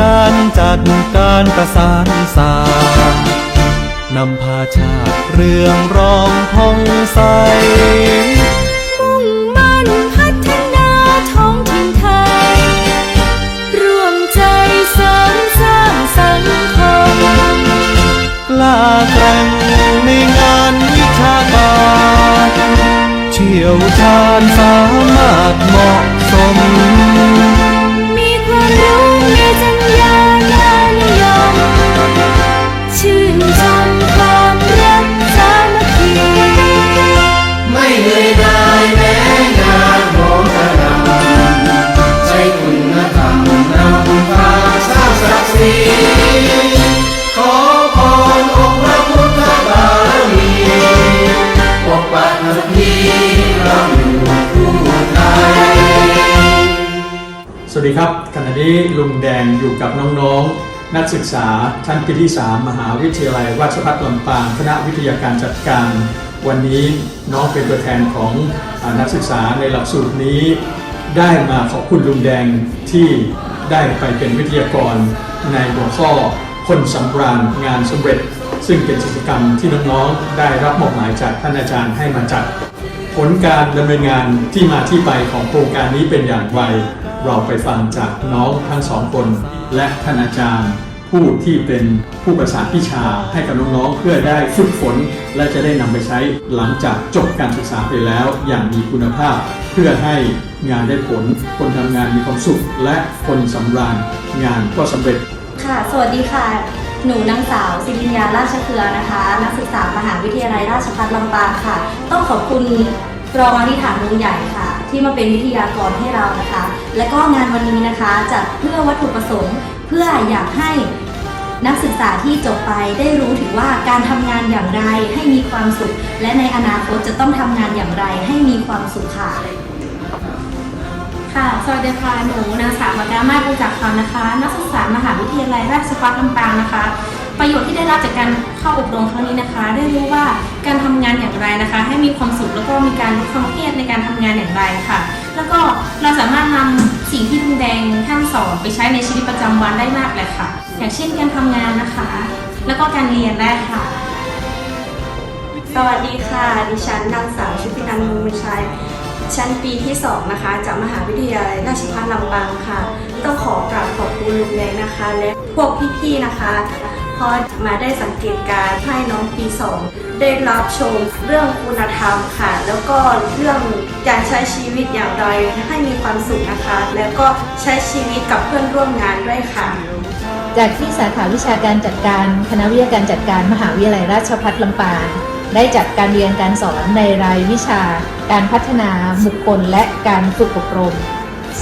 การจัดการประสานสานำพาชาติเรื่องรองผ่องใสมุ่งมั่นพัฒนาท้องถิ่นไทย ร่วมใจเสริมสร้างสังคม กล้าแกร่งในงานวิชาการเชี่ยวชาญสามารถเหมาะสม วัสดีครับขณะนี้ลุงแดงอยู่กับน้องๆ นักศึกษาชั้นปีที่ 3 มหาวิทยาลัยราชภัฏลำปางคณะวิทยาการจัดการ วันนี้น้องเป็นตัวแทนของอนักศึกษาในหลักสูตรนี้ ได้มาขอบคุณลุงแดงที่ได้ไปเป็นวิทยากรในหัวข้อคนสำราญงานสำเร็จ ซึ่งเป็นกิจกรรมที่น้องๆ ได้รับมอบหมายจากท่านอาจารย์ให้มาจัด ผลการดำเนินงานที่มาที่ไปของโครงการนี้เป็นอย่างไร เราไปฟังจากน้องทั้งสองคน และท่านอาจารย์ ผู้ที่เป็นผู้ประสานวิชาให้กับน้องๆเพื่อได้ฝึกฝน และจะได้นำไปใช้หลังจากจบการศึกษาไปแล้ว อย่างมีคุณภาพ เพื่อให้งานได้ผล คนทำงานมีความสุข และคนสำราญงานก็สำเร็จค่ะ สวัสดีค่ะ หนูนางสาวสิริญญาราชเครือนะคะ นักศึกษามหาวิทยาลัยราชภัฏลำปางค่ะ ต้องขอบคุณรองอธิฐานวงใหญ่ค่ะ ที่มาเป็นวิทยากรให้เรานะคะ และก็งานวันนี้นะคะจัดเพื่อวัตถุประสงค์ เพื่ออยากให้นักศึกษาที่จบไปได้รู้ถึงว่าการทำงานอย่างไรให้มีความสุข และในอนาคตจะต้องทำงานอย่างไรให้มีความสุขค่ะค่ะสวัสดีค่ะหนูนางสาวมดามาศประจักคำนะคะ นักศึกษามหาวิทยาลัยราชภัฏลำปางนะคะ ประโยชน์ที่ได้รับจากการเข้าอบรมครั้งนี้นะคะ ได้รู้ว่าการทำงานอย่างไรนะคะ ให้มีความสุขแล้วก็มีการลดความเครียดในการทำงานอย่างไรค่ะ แล้วก็เราสามารถนำสิ่งที่ลุงแดงท่านสอนไปใช้ในชีวิตประจำวันได้มากเลยค่ะ อย่างเช่นการทำงานนะคะ แล้วก็การเรียนได้ค่ะ สวัสดีค่ะ ดิฉันนางสาวชุตินันท์มุงชัยชั้นปีที่ 2 นะคะ จากมหาวิทยาลัยราชภัฏลำปางค่ะ ต้องขอกราบขอบคุณลุงแดงนะคะ และพวกพี่ๆนะคะ พราะมาได้สังเกตการให้น้องปี 2 ได้รับชมเรื่องคุณธรรมค่ะ แล้วก็เรื่องการใช้ชีวิตอย่างไรให้มีความสุขนะคะ แล้วก็ใช้ชีวิตกับเพื่อนร่วมงานด้วยค่ะ จากที่สาขาวิชาการจัดการคณะวิทยาการจัดการมหาวิทยาลัยราชภัฏลำปางได้จัดการเรียนการสอนในรายวิชา การพัฒนาบุคคลและการฝึกอบรม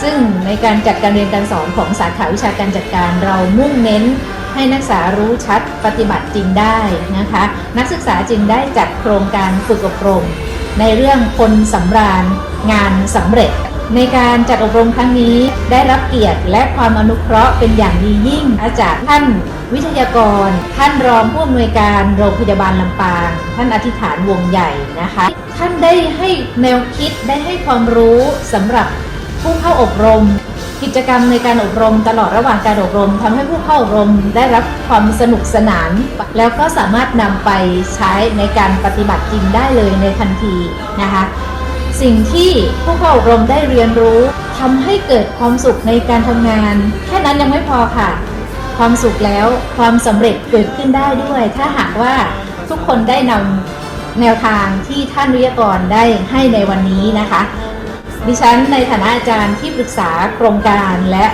ซึ่งในการจัดการเรียนการสอนของสาขาวิชาการจัดการเรามุ่งเน้น ให้นักศึกษารู้ชัดปฏิบัติจริงได้นะคะ นักศึกษาจึงได้จัดโครงการฝึกอบรม ในเรื่องคนสำราญงานสำเร็จ ในการจัดอบรมครั้งนี้ได้รับเกียรติและความอนุเคราะห์เป็นอย่างดียิ่งอาจากท่านวิทยากร ท่านรองผู้อำนวยการโรงพยาบาลลำปาง ท่านอธิษฐานวงใหญ่นะคะ ท่านได้ให้แนวคิดได้ให้ความรู้สำหรับผู้เข้าอบรม กิจกรรมในการอบรมตลอดระหว่างการอบรมทำให้ผู้เข้าอบรมได้รับความสนุกสนาน แล้วก็สามารถนำไปใช้ในการปฏิบัติจริงได้เลยในทันทีนะคะสิ่งที่ผู้เข้าอบรมได้เรียนรู้ทำให้เกิดความสุขในการทำงาน แค่นั้นยังไม่พอค่ะ ความสุขแล้วความสำเร็จเกิดขึ้นได้ด้วย ถ้าหากว่าทุกคนได้นำแนวทางที่ท่านวิทยากรได้ให้ในวันนี้นะคะ ดิฉันในฐานะอาจารย์ที่ปรึกษาโครงการและ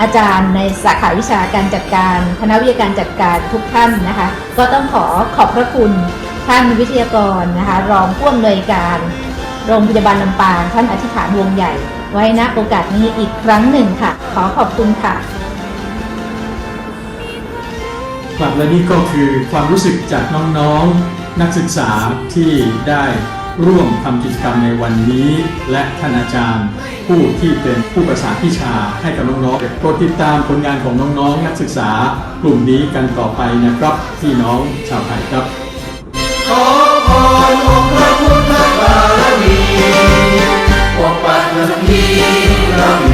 อาจารย์ในสาขาวิชาการจัดการคณะวิทยาการจัดการทุกท่านนะคะ ก็ต้องขอขอบพระคุณท่านวิทยากรนะคะ รองผู้อำนวยการโรงพยาบาลลำปางท่านอธิษฐานวงใหญ่ ไว้ณโอกาสนี้อีกครั้งหนึ่งค่ะ ขอขอบคุณค่ะครับและนี่ก็คือความรู้สึกจากน้องๆนักศึกษาที่ได้ ร่วมทำกิจกรรมในวันนี้ และท่านอาจารย์ ผู้ที่เป็นผู้ประสานวิชาให้กับน้องๆโปรดติดตามผลงานของน้องๆ นักศึกษากลุ่มนี้กันต่อไปนะครับพี่น้องชาวไทยครับขอพรองค์พระพุทธบารมีปกปักทัพีเรา